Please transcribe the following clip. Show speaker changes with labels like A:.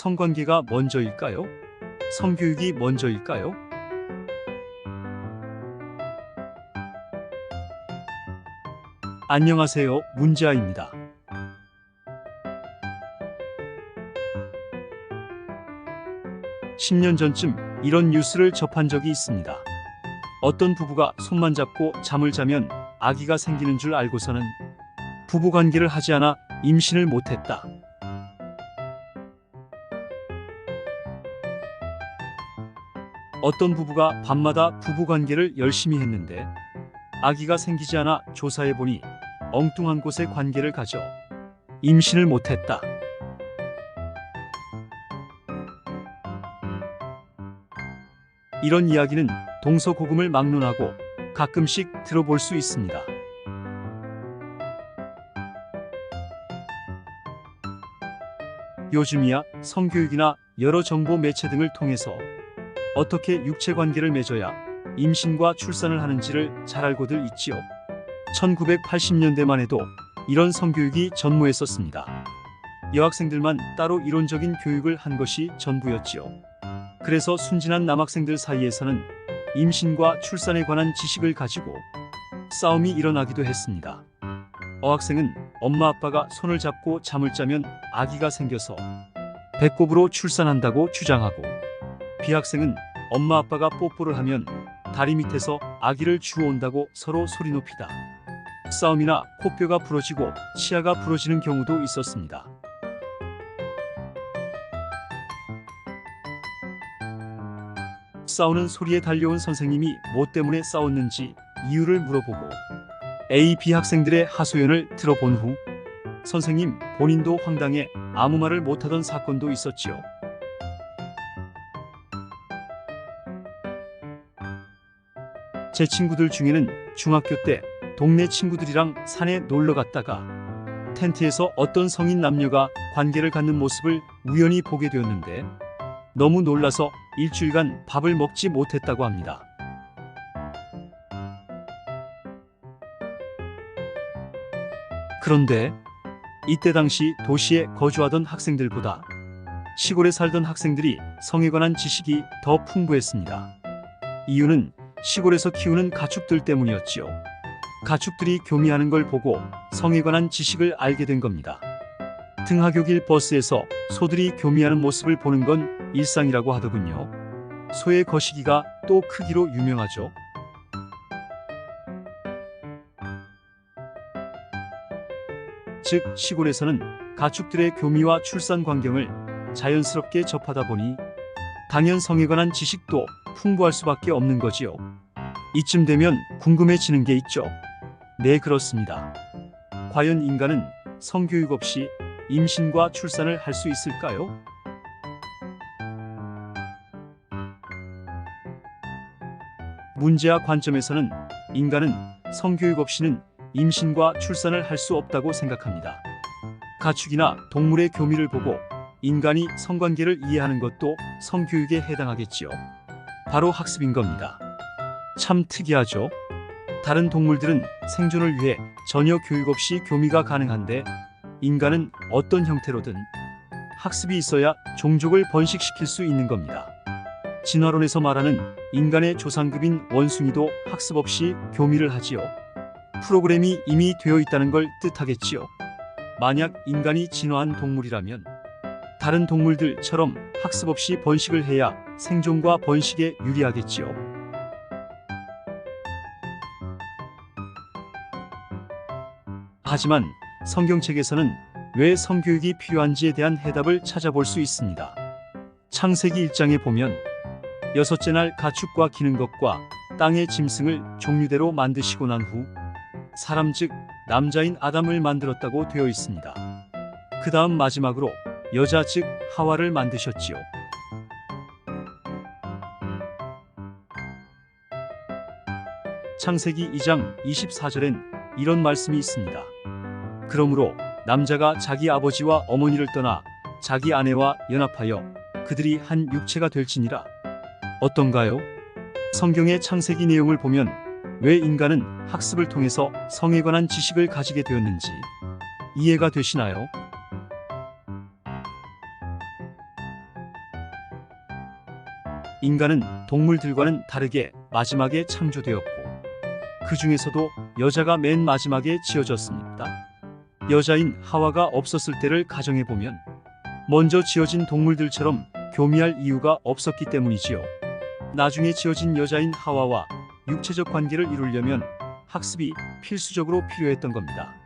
A: 성관계가 먼저일까요? 성교육이 먼저일까요? 안녕하세요. 문지아입니다. (10년) 전쯤 이런 뉴스를 접한 적이 있습니다. 어떤 부부가 손만 잡고 잠을 자면 아기가 생기는 줄 알고서는 부부 관계를 하지 않아 임신을 못했다. 어떤 부부가 밤마다 부부 관계를 열심히 했는데 아기가 생기지 않아 조사해 보니 엉뚱한 곳에 관계를 가져 임신을 못했다. 이런 이야기는 동서고금을 막론하고 가끔씩 들어볼 수 있습니다. 요즘이야 성교육이나 여러 정보 매체 등을 통해서 어떻게 육체 관계를 맺어야 임신과 출산을 하는지를 잘 알고들 있지요. 1980년대만 해도 이런 성교육이 전무했었습니다. 여학생들만 따로 이론적인 교육을 한 것이 전부였지요. 그래서 순진한 남학생들 사이에서는 임신과 출산에 관한 지식을 가지고 싸움이 일어나기도 했습니다. 어학생은 엄마 아빠가 손을 잡고 잠을 자면 아기가 생겨서 배꼽으로 출산한다고 주장하고 비학생은 엄마 아빠가 뽀뽀를 하면 다리 밑에서 아기를 주워온다고 서로 소리 높이다. 싸움이나 코뼈가 부러지고 치아가 부러지는 경우도 있었습니다. 싸우는 소리에 달려온 선생님이 뭐 때문에 싸웠는지 이유를 물어보고 A, B 학생들의 하소연을 들어본 후 선생님 본인도 황당해 아무 말을 못하던 사건도 있었지요. 제 친구들 중에는 중학교 때 동네 친구들이랑 산에 놀러 갔다가 텐트에서 어떤 성인 남녀가 관계를 갖는 모습을 우연히 보게 되었는데 너무 놀라서 일주일간 밥을 먹지 못했다고 합니다. 그런데 이때 당시 도시에 거주하던 학생들보다 시골에 살던 학생들이 성에 관한 지식이 더 풍부했습니다. 이유는 시골에서 키우는 가축들 때문이었지요. 가축들이 교미하는 걸 보고 성에 관한 지식을 알게 된 겁니다. 등하교길 버스에서 소들이 교미하는 모습을 보는 건 일상이라고 하더군요. 소의 거시기가 또 크기로 유명하죠. 즉 시골에서는 가축들의 교미와 출산 광경을 자연스럽게 접하다 보니 당연 성에 관한 지식도 풍부할 수밖에 없는 거지요. 이쯤 되면 궁금해지는 게 있죠. 네, 그렇습니다. 과연 인간은 성교육 없이 임신과 출산을 할 수 있을까요? 문제와 관점에서는 인간은 성교육 없이는 임신과 출산을 할 수 없다고 생각합니다. 가축이나 동물의 교미를 보고 인간이 성관계를 이해하는 것도 성교육에 해당하겠지요. 바로 학습인 겁니다. 참 특이하죠? 다른 동물들은 생존을 위해 전혀 교육 없이 교미가 가능한데 인간은 어떤 형태로든 학습이 있어야 종족을 번식시킬 수 있는 겁니다. 진화론에서 말하는 인간의 조상급인 원숭이도 학습 없이 교미를 하지요. 프로그램이 이미 되어 있다는 걸 뜻하겠지요. 만약 인간이 진화한 동물이라면 다른 동물들처럼 학습 없이 번식을 해야 생존과 번식에 유리하겠지요. 하지만 성경책에서는 왜 성교육이 필요한지에 대한 해답을 찾아볼 수 있습니다. 창세기 1장에 보면 여섯째 날 가축과 기는 것과 땅의 짐승을 종류대로 만드시고 난 후 사람 즉 남자인 아담을 만들었다고 되어 있습니다. 그 다음 마지막으로 여자 즉 하와를 만드셨지요. 창세기 2장 24절엔 이런 말씀이 있습니다. 그러므로 남자가 자기 아버지와 어머니를 떠나 자기 아내와 연합하여 그들이 한 육체가 될지니라. 어떤가요? 성경의 창세기 내용을 보면 왜 인간은 학습을 통해서 성에 관한 지식을 가지게 되었는지 이해가 되시나요? 인간은 동물들과는 다르게 마지막에 창조되었고 그 중에서도 여자가 맨 마지막에 지어졌습니다. 여자인 하와가 없었을 때를 가정해 보면 먼저 지어진 동물들처럼 교미할 이유가 없었기 때문이지요. 나중에 지어진 여자인 하와와 육체적 관계를 이루려면 학습이 필수적으로 필요했던 겁니다.